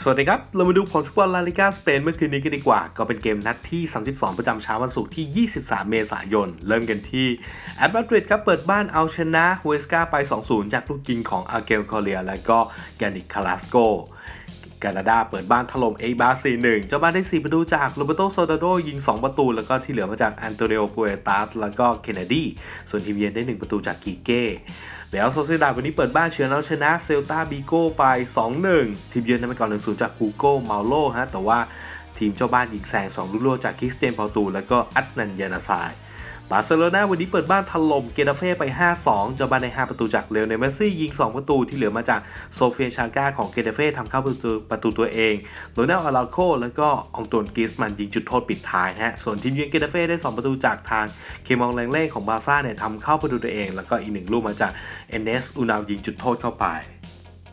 สวัสดีครับ เรามาดูผลฟุตบอลลาลิกาสเปนเมื่อคืนนี้กันดีกว่า ก็เป็นเกมนัดที่ 32 ประจำเช้าวันศุกร์ที่ 23 เมษายน เริ่มกันที่แอตมาดริดครับเปิดบ้านเอาชนะฮูเวสกาไป 2-0 จากลูกยิงของอาเกลคอเรีย และก็แกนิกคาลาสโก แคนาดาเปิดบ้านถล่มเอบา4-1เจ้าบ้านได้ 4 ประตูจากโรเบโตโซดาโดยิง 2 ประตู แล้วก็ที่เหลือมาจากอันโตเนโอปูเอตัสแล้วก็เคนเนดี ส่วนทีมเยือนได้ 1 ประตูจากกีเก้แล้วโซเซดาวันนี้เปิดบ้านเชือนเอาชนะเซลตาบิโก้ไป 2-1 ทีมเยือนนำไปก่อน1-0จากกูโก้เมาโลฮะแต่ว่าทีมเจ้าบ้านยิงแซง2ลูกโลจากคริสเตียนพอตู แล้วก็อัตนันยานาซาย บาร์เซโลนาวันนี้เปิดบ้านถล่มเกตาเฟ่ไป 5-2เจ้าบ้านใน 5 ประตูจากเลโอเนลเมสซี่ยิง 2 ประตูที่เหลือมาจากโซเฟียชาก้าของเกตาเฟ่ทำเข้าประตูประตูตัวเองโรนัลอาราโคแล้วก็อองตวนกิสมันยิงจุดโทษปิดท้ายฮะ ส่วนทีมเยือนเกตาเฟ่ได้ 2 ประตูจากทางเคมองแรงเล่ของบาร์ซ่าเนี่ยทำเข้าประตูตัวเอง แล้วก็อีกหนึ่งลูกมาจากเอเนสอูนาวยิงจุดโทษเข้าไป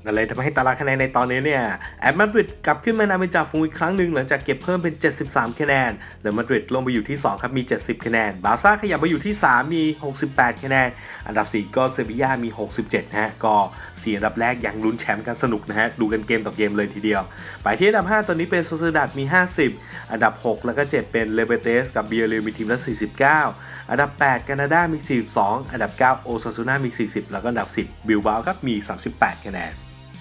นั่นเลยทำให้ตารางคะแนนในตอนนี้เนี่ยแอตมาดริดกลับขึ้นมานำเป็นจ่าฝูงอีกครั้งหนึ่งหลังจากเก็บเพิ่มเป็น 73 คะแนนเรอัลมาดริดลงไปอยู่ที่ 2 ครับมี 70 คะแนน บาซ่าขยับมาอยู่ที่ 3 มี 68 คะแนน อันดับ 4 ก็เซบีย่ามี 67 นะฮะ ก็4อันดับแรกยังลุ้นแชมป์กันสนุกนะฮะ ดูกันเกมต่อเกมเลยทีเดียว ไปที่อันดับ 5 ตอนนี้เป็นโซเซดัดมี 50 อันดับ 6 แล้วก็ 7 เป็นเลเบเตสกับเบียร์เรมีทีมละ 49 อันดับ 8 แคนาดามี 42 อันดับ 9 โอซาซูน่ามี 40 แล้วก็อันดับ 10 บิลบาครับมี 38 คะแนน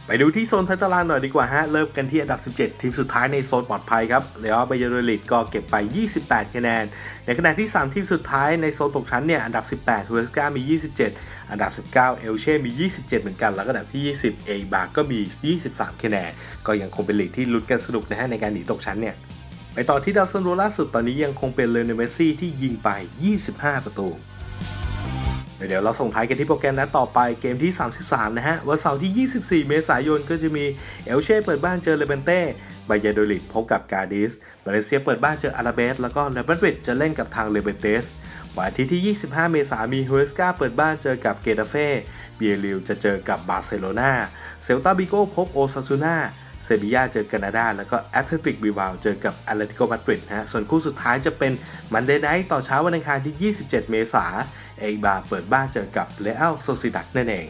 ไปดูที่โซนท้ายตารางหน่อยดีกว่าฮะ เริ่มกันที่อันดับ 17 ทีมสุดท้ายในโซนปลอดภัยครับเรอัลบายาโดลิดก็เก็บไป 28 คะแนน ในขณะที่ 3 ทีมสุดท้ายในโซนตกชั้นเนี่ย อันดับ 18ฮูเอสกามี 27 อันดับ 19 เอลเช่มี 27 เหมือนกัน แล้วก็อันดับที่ 20 เอบาก็มี 23 คะแนน ก็ยังคงเป็นลีกที่ลุ้นกันสนุกนะฮะในการหนีตกชั้นเนี่ย ไปต่อที่ดาวซันโรล่าสุดตอนนี้ยังคงเป็นเลโอเนเมสซี่ที่ยิงไป 25 ประตู เดี๋ยวเราส่งท้ายกันที่โปรแกรมนัดต่อไปเกมที่ 33 นะฮะ วันเสาร์ที่ 24 เมษายนก็จะมีเอลเช่เปิดบ้านเจอเลเบนเต้บายาโดลิดพบกับกาดิสมาเลเซียเปิดบ้านเจออาราเบส แล้วก็เลบันเรดจะเล่นกับทางเลเบนเตสวันอาทิตย์ที่ 25 เมษายนมีฮูเอสกาเปิดบ้านเจอกับเกตาเฟ่เบียริวจะเจอกับบาร์เซโลนาเซลตาบิโก้พบโอซาซูนา เซบียาเจอแคนาดา แล้วก็แอตเลติกบิวาเจอกับแอตเลติโกมาดริดนะฮะส่วนคู่สุดท้ายจะเป็นมันเดย์ไนท์ต่อเช้าวันอังคารที่ 27 เมษายนเอบาเปิดบ้านเจอกับเลอัลโซซิดักนั่นเอง